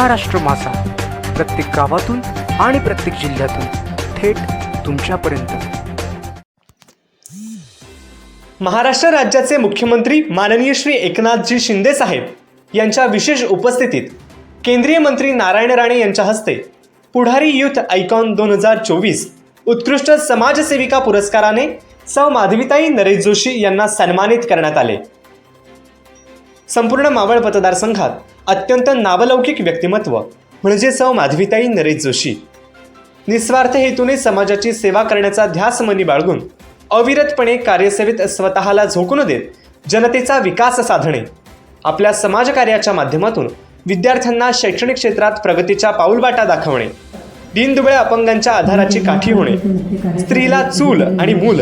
महाराष्ट्र मासा. प्रत्येक गावातून आणि प्रत्येक जिल्ह्यातून थेट तुमच्यापर्यंत. महाराष्ट्र राज्याचे मुख्यमंत्री माननीय श्री एकनाथजी शिंदे साहेब यांच्या विशेष उपस्थितीत केंद्रीय मंत्री नारायण राणे यांच्या हस्ते पुढारी युथ आयकॉन दोन हजार चोवीस उत्कृष्ट समाजसेविका पुरस्काराने सौ माधवीताई नरेश जोशी यांना सन्मानित करण्यात आले. संपूर्ण मावळ मतदारसंघात अत्यंत नावलौकिक व्यक्तिमत्व म्हणजे सौ माधविताई नरेश जोशी. निस्वार्थ हेतूने समाजाची सेवा करण्याचा ध्यास मनी बाळगून अविरतपणे कार्यसेवेत स्वतःला झोकून देत जनतेचा विकास साधणे आपल्या समाजकार्याच्या माध्यमातून विद्यार्थ्यांना शैक्षणिक क्षेत्रात प्रगतीच्या पाऊलबाटा दाखवणे दीनदुबळे अपंगांच्या आधाराची काठी होणे स्त्रीला चूल आणि मूल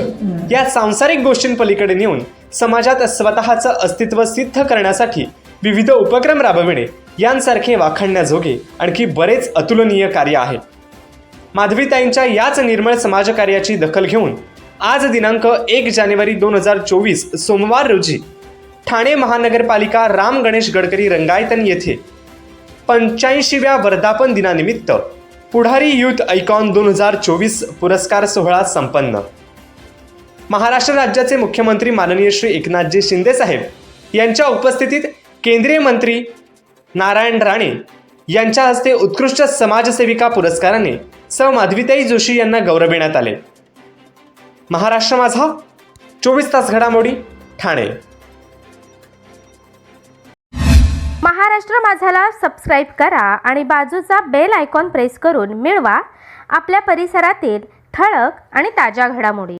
या सांसारिक गोष्टींपलीकडे नेऊन समाजात स्वतःचं अस्तित्व सिद्ध करण्यासाठी विविध उपक्रम राबविणे यांसारखे वाखाणण्याजोगे आणखी बरेच अतुलनीय कार्य आहे. माधवीताईंच्या याच निर्मळ समाजकार्याची दखल घेऊन आज दिनांक एक जानेवारी दोन हजार चोवीस सोमवार रोजी ठाणे महानगरपालिका राम गणेश गडकरी रंगायतन येथे पंच्याऐंशीव्या वर्धापन दिनानिमित्त पुढारी युथ ऐकॉन दोन हजार चोवीस पुरस्कार सोहळा संपन्न. महाराष्ट्र राज्याचे मुख्यमंत्री माननीय श्री एकनाथजी शिंदे साहेब यांच्या उपस्थितीत केंद्रीय मंत्री नारायण राणे यांच्या हस्ते उत्कृष्ट समाजसेविका पुरस्काराने सौ माधविताई जोशी यांना गौरविण्यात आले. महाराष्ट्र माझा चोवीस तास घडामोडी ठाणे. महाराष्ट्र माझाला सबस्क्राईब करा आणि बाजूचा बेल आयकॉन प्रेस करून मिळवा आपल्या परिसरातील ठळक आणि ताज्या घडामोडी.